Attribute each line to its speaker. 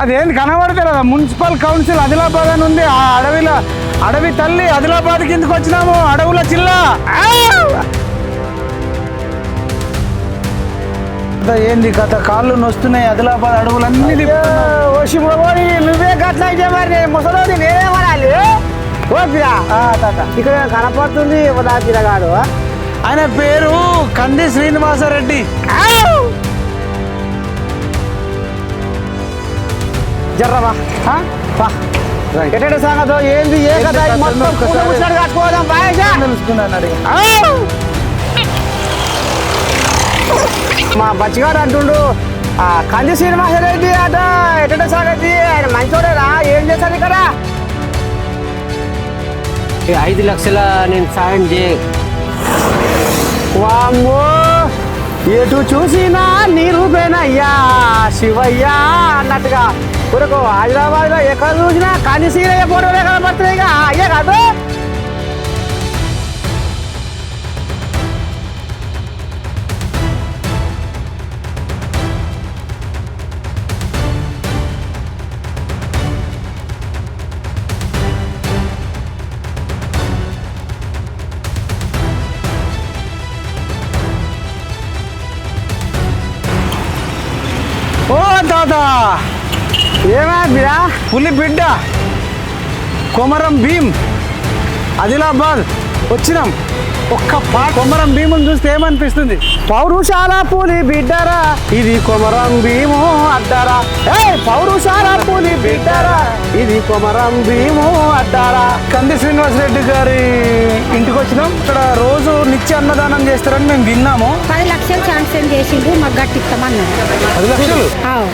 Speaker 1: అదేంది కనబడతారు కదా? మున్సిపల్ కౌన్సిల్ ఆదిలాబాద్ అని ఉంది. ఆ అడవిలో అడవి తల్లి ఆదిలాబాద్ కిందకి వచ్చినాము? అడవుల జిల్లా ఏంది కథ? కాళ్ళు నొస్తున్నాయి ఆదిలాబాద్ అడవులన్నీ తిప్పుతున్నాం.
Speaker 2: ఓషి మొగోడి నువ్వే గట్ల అయితే మరి ముసలోది నేనే
Speaker 1: తాత.
Speaker 2: ఇక్కడ కనపడుతుంది? పిల్లగాడు
Speaker 1: ఆయన పేరు కంది శ్రీనివాసరెడ్డి. ఆ?
Speaker 2: వా.
Speaker 1: Right.
Speaker 2: ఎట్టటి సంగతో? ఏంది? ఏ కథ? మొత్తం కట్టుకోదాం బాగా మా బచ్చిగాడు అంటుండు ఆ కంది శ్రీనివాసరెడ్డి అట ఎట్టట సంగతి? ఆయన మంచోడేరా ఏం చేశాడు ఇక్కడ?
Speaker 3: ఐదు లక్షల నేను సాయం చేయ.
Speaker 2: వామ్మో. ఎటు చూసినా నిరూపేనయ్యా శివయ్యా అన్నట్టుగా. కొరకు హైదరాబాద్లో ఎక్కడ చూసినా కంది సీరయ్య ఫోటోలే కనపడుతున్నాయి అయ్యే కాదు.
Speaker 1: ఓ తాత!
Speaker 2: ఏమైందిరా
Speaker 1: పులి బిడ్డ! కొమరం భీం ఆదిలాబాద్ వచ్చినాం. ఒక్క పా కొమరం భీముని చూస్తే ఏమనిపిస్తుంది?
Speaker 2: పౌరుషాల పులి బిడ్డరా ఇది కొమరం భీము అడ్డారా. ఏ పౌరుషాల పులి బిడ్డరా ఇది కొమరం భీము అడ్డారా.
Speaker 1: కంది శ్రీనివాసరెడ్డి గారి ఇంటికి అన్నదానం చేస్తారని మేము విన్నాము.
Speaker 4: పది లక్షలు శాంక్షన్ చేసిండు మాకు గట్టిస్తామన్నారు
Speaker 1: పది లక్షలు?
Speaker 4: ఆవ్.